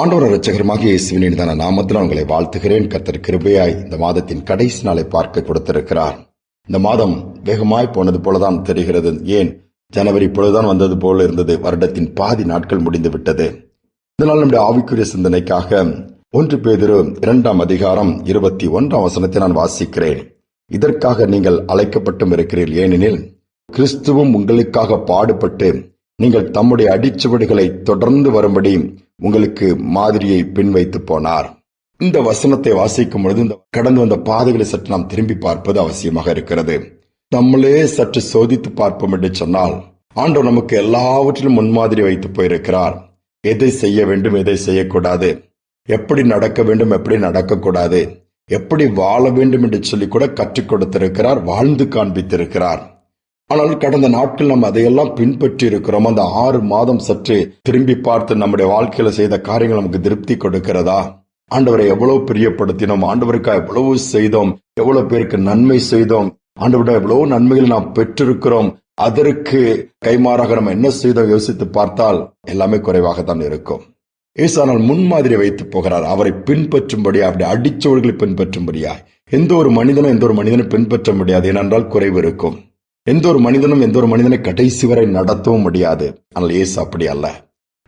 ஆண்டவர் ரட்சகரமாக இயேசுவின் இனிதான நாமத்தில் உங்களை வாழ்த்துகிறேன். கர்த்தர் கிருபையாய் இந்த மாதத்தின் கடைசி நாளை பார்க்க கொடுத்திருக்கிறார். இந்த மாதம் வேகமாய் போனது போலதான் தெரிகிறது. ஏன்? ஜனவரி இப்பொழுதுதான் வந்தது போல இருந்தது. வருடத்தின் பாதி நாட்கள் முடிந்து விட்டது. இதனால் நம்முடைய ஆவிக்குரிய சிந்தனைக்காக ஒன்று பேதிரு இரண்டாம் அதிகாரம் இருபத்தி ஒன்றாம் வசனத்தை நான் வாசிக்கிறேன். இதற்காக நீங்கள் அழைக்கப்பட்டும் இருக்கிறீர்கள் ஏனெனில் கிறிஸ்துவும் உங்களுக்காக பாடுபட்டு நீங்கள் தம்முடைய அடிச்சுவடுகளை தொடர்ந்து வரும்படி உங்களுக்கு மாதிரியை பின் வைத்து போனார். இந்த வசனத்தை வாசிக்கும் பொழுது இந்த கடந்து வந்த பாதைகளை சற்று நாம் திரும்பி பார்ப்பது அவசியமாக இருக்கிறது. நம்மளே சற்று சோதித்து பார்ப்போம் என்று சொன்னால் ஆண்டவர் நமக்கு எல்லாவற்றிலும் முன்மாதிரி வைத்து போயிருக்கிறார். எதை செய்ய வேண்டும் எதை செய்யக்கூடாது? எப்படி நடக்க வேண்டும் எப்படி நடக்கக்கூடாது? எப்படி வாழ வேண்டும் என்று சொல்லி கூட கற்றுக் கொடுத்திருக்கிறார் வாழ்ந்து காண்பித்திருக்கிறார். ஆனால் கடந்த நாட்கள் நம்ம அதையெல்லாம் பின்பற்றி இருக்கிறோம் அந்த ஆறு மாதம் சற்று திரும்பி பார்த்து நம்முடைய வாழ்க்கையில செய்த காரியங்கள் நமக்கு திருப்தி கொடுக்கிறதா? ஆண்டவரை எவ்வளவு பிரியப்படுத்தினோம். ஆண்டவருக்காக எவ்வளவு செய்தோம். எவ்வளவு பேருக்கு நன்மை செய்தோம். ஆண்டவரிடம் எவ்வளவு நன்மைகள் நாம் பெற்றிருக்கிறோம். அதற்கு கைமாறாக நம்ம என்ன செய்தோம் யோசித்து பார்த்தால் எல்லாமே குறைவாகத்தான் இருக்கும். ஏசானால் முன்மாதிரி வைத்து போகிறார். அவரை பின்பற்றும்படியா? அப்படி அடிச்சவர்களை பின்பற்றும்படியா? எந்த ஒரு மனிதனும் எந்த ஒரு மனிதனும் பின்பற்ற முடியாது. ஏனென்றால் குறைவு இருக்கும். எந்த ஒரு மனிதனும் எந்த ஒரு மனிதனை கடைசி வரை நடத்தவும் முடியாது. ஆனால் இயேசு அப்படி அல்ல.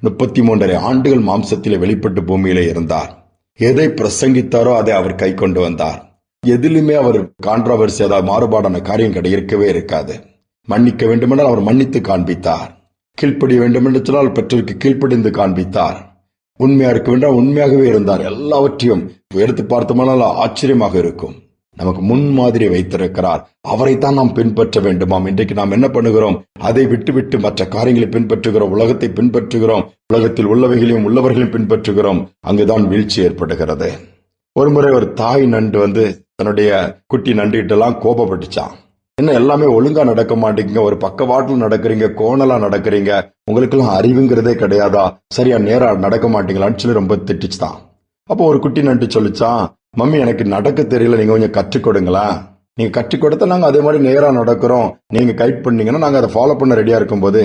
முப்பத்தி மூன்றரை ஆண்டுகள் மாம்சத்திலே வெளிப்பட்டு பூமியிலே இருந்தார். எதை பிரசங்கித்தாரோ அதை அவர் கை கொண்டு வந்தார். எதிலுமே அவர் கான்ட்ரவர்சி அதாவது மாறுபாடான காரியம் கிடை இருக்கவே இருக்காது. மன்னிக்க வேண்டுமென்றால் அவர் மன்னித்து காண்பித்தார். கீழ்ப்படிய வேண்டுமென்று சொன்னால் பெற்றோருக்கு கீழ்ப்படிந்து காண்பித்தார். உண்மையா இருக்க வேண்டாம் உண்மையாகவே இருந்தார். எல்லாவற்றையும் எடுத்து பார்த்தோம்னால் ஆச்சரியமாக இருக்கும். நமக்கு முன்மாதிரி வைத்திருக்கிறார். அவரைத்தான் நாம் பின்பற்ற வேண்டுமாம். இன்றைக்கு நாம் என்ன பண்ணுகிறோம்? அதை விட்டுவிட்டு மற்ற காரியங்களை பின்பற்றுகிறோம். உலகத்தை பின்பற்றுகிறோம். உலகத்தில் உள்ளவைகளையும் உள்ளவர்களையும் பின்பற்றுகிறோம். அங்குதான் வீழ்ச்சி ஏற்படுகிறது. ஒருமுறை ஒரு தாய் நண்டு வந்து தன்னுடைய குட்டி நண்டுகிட்டெல்லாம் கோபப்பட்டுச்சான் என்ன எல்லாமே ஒழுங்கா நடக்க மாட்டேங்க ஒரு பக்கவாட்டில் நடக்கிறீங்க கோணலா நடக்கிறீங்க. உங்களுக்கெல்லாம் அறிவுங்கிறதே கிடையாதா? சரியா நேரா நடக்க மாட்டீங்களான்னு சொல்லி ரொம்ப திட்டுச்சுதான். அப்போ ஒரு குட்டி நண்டு சொல்லிச்சான் மம்மி எனக்கு நடக்க தெரியல. நீங்க கொஞ்சம் கற்றுக் கொடுங்களேன் நீங்க கற்றுக் கொடுத்தா நாங்க அதே மாதிரி நேரா நடக்கிறோம். நீங்க கைட் பண்ணீங்கன்னா நாங்க அதை ஃபாலோ பண்ண ரெடியா இருக்கும்போது.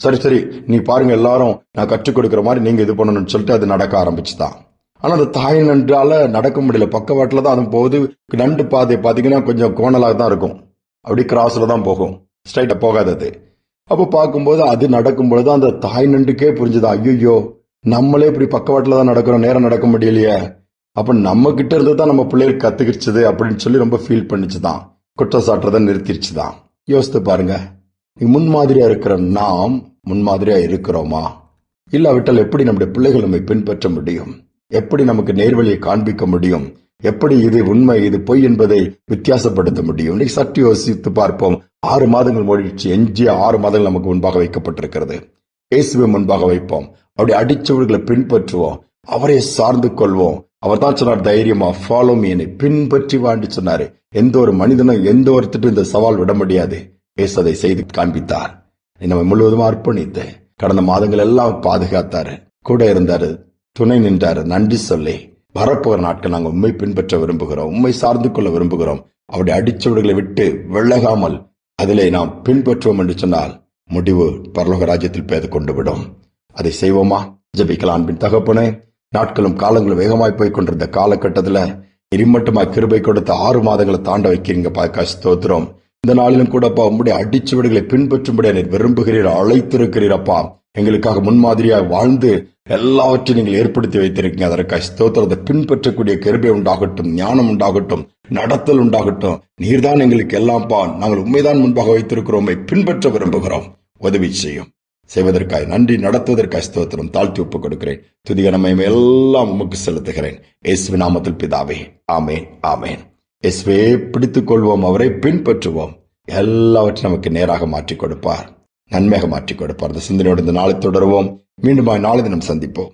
சரி சரி. நீ பாருங்க எல்லாரும் நான் கற்றுக் கொடுக்குற மாதிரி நீங்க இது பண்ணணும்னு சொல்லிட்டு அது நடக்க ஆரம்பிச்சுதான் ஆனால் அந்த தாய் நன்றால நடக்க முடியல. பக்கவாட்டில் தான் அதுவும் போகுது. நண்டு பாதை பார்த்தீங்கன்னா கொஞ்சம் கோணலாக தான் இருக்கும். அப்படி கிராஸில் தான் போகும். ஸ்ட்ரைட்டாக போகாது அது. அப்போ பார்க்கும்போது அது நடக்கும் பொழுது அந்த தாய் நண்டுக்கே புரிஞ்சுதான் ஐயோ நம்மளே இப்படி பக்கவாட்டில் தான் நடக்கிறோம். நேரம் நடக்க முடியலையே. அப்போ நம்ம கிட்ட இருந்து தான் நம்ம பிள்ளைகள் கத்துக்கிடுச்சது அப்படின்னு சொல்லி ரொம்ப ஃபீல் பண்ணிச்சுதான். குற்றம் சாட்டுறதை நிறுத்திடுச்சுதான் யோசித்து பாருங்க. நீ முன்மாதிரியா இருக்கிற நாம் முன்மாதிரியா இருக்கிறோமா? இல்லாவிட்டால் எப்படி நம்முடைய பிள்ளைகள் நம்மை பின்பற்ற முடியும்? எப்படி நமக்கு நேர்வழியை காண்பிக்க முடியும்? எப்படி இது உண்மை இது பொய் என்பதை வித்தியாசப்படுத்த முடியும்? இன்னைக்கு சற்று யோசித்து பார்ப்போம். ஆறு மாதங்கள் முடிச்சு எஞ்சிய ஆறு மாதங்கள் நமக்கு முன்பாக வைக்கப்பட்டிருக்கிறது. இயேசுவை முன்பாக வைப்போம். அப்படி அடிச்சவர்களை பின்பற்றுவோம். அவரை சார்ந்து கொள்வோம். அவர் தான் சொன்னார் தைரியமா ஃபாலோ மீனை பின்பற்றி வாண்டி சொன்னாரு. எந்த ஒரு மனிதனும் எந்த ஒருத்திட்டும் இந்த சவால் விட முடியாது. இயேசு அதை செய்து காண்பித்தார். நம்ம முழுவதும் அர்ப்பணித்து கடந்த மாதங்கள் எல்லாம் பாதுகாத்தாரு. கூட இருந்தாரு துணை நின்றாரு. நன்றி சொல்லி வரப்போகிற நாட்கள் நாங்கள் உண்மை பின்பற்ற விரும்புகிறோம் உண்மை சார்ந்து கொள்ள விரும்புகிறோம். அவருடைய அடிச்சுவடுகளை விட்டு விலகாமல் அதிலே நாம் பின்பற்றுவோம் என்று சொன்னால் முடிவு பரலோக ராஜ்யத்தில் பேத கொண்டு விடும். அதை செய்வோமா? ஜபிக்கலாம் அன்பின் தகப்பனே. நாட்களும் காலங்களும் வேகமாய் போய் கொண்டிருந்த காலகட்டத்தில் இரிமட்டமாக கிருபை கொடுத்த ஆறு மாதங்களை தாண்ட வைக்கிறீங்க பாக்கா ஸ்தோத்திரம். இந்த நாளிலும் கூடப்பா உங்களுடைய அடிச்சுவடுகளை பின்பற்றும்படி நீர் விரும்புகிறீர் அழைத்திருக்கிறீரப்பா எங்களுக்காக முன்மாதிரியாக வாழ்ந்து எல்லாவற்றையும் நீங்கள் ஏற்படுத்தி வைத்திருக்கீங்க அதற்காக ஸ்தோத்திரத்தை பின்பற்றக்கூடிய கருபை உண்டாகட்டும் ஞானம் உண்டாகட்டும் நடத்தல் உண்டாகட்டும். நீர்தான் எங்களுக்கு எல்லாம்ப்பா நாங்கள் உண்மைதான் முன்பாக வைத்திருக்கிறோம் பின்பற்ற விரும்புகிறோம். உதவி செய்யும். செய்வதற்காய் நன்றி நடத்துவதற்காய் ஸ்தோத்திரம் தாழ்த்தி ஒப்புக் கொடுக்கிறேன். துதிகனமயம் எல்லாம் உமக்கு செலுத்துகிறேன். இயேசு நாமத்தில் பிதாவே ஆமேன் ஆமேன். இயேசுவே பிடித்துக் கொள்வோம் அவரை பின்பற்றுவோம். எல்லாவற்றையும் நமக்கு நேராக மாற்றிக் கொடுப்பார். நன்மையாக மாற்றிக் கொடுப்பார். அந்த சிந்தனையோடு இந்த நாளை தொடருவோம். மீண்டும் நாளை தினம் சந்திப்போம்.